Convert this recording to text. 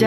ใจ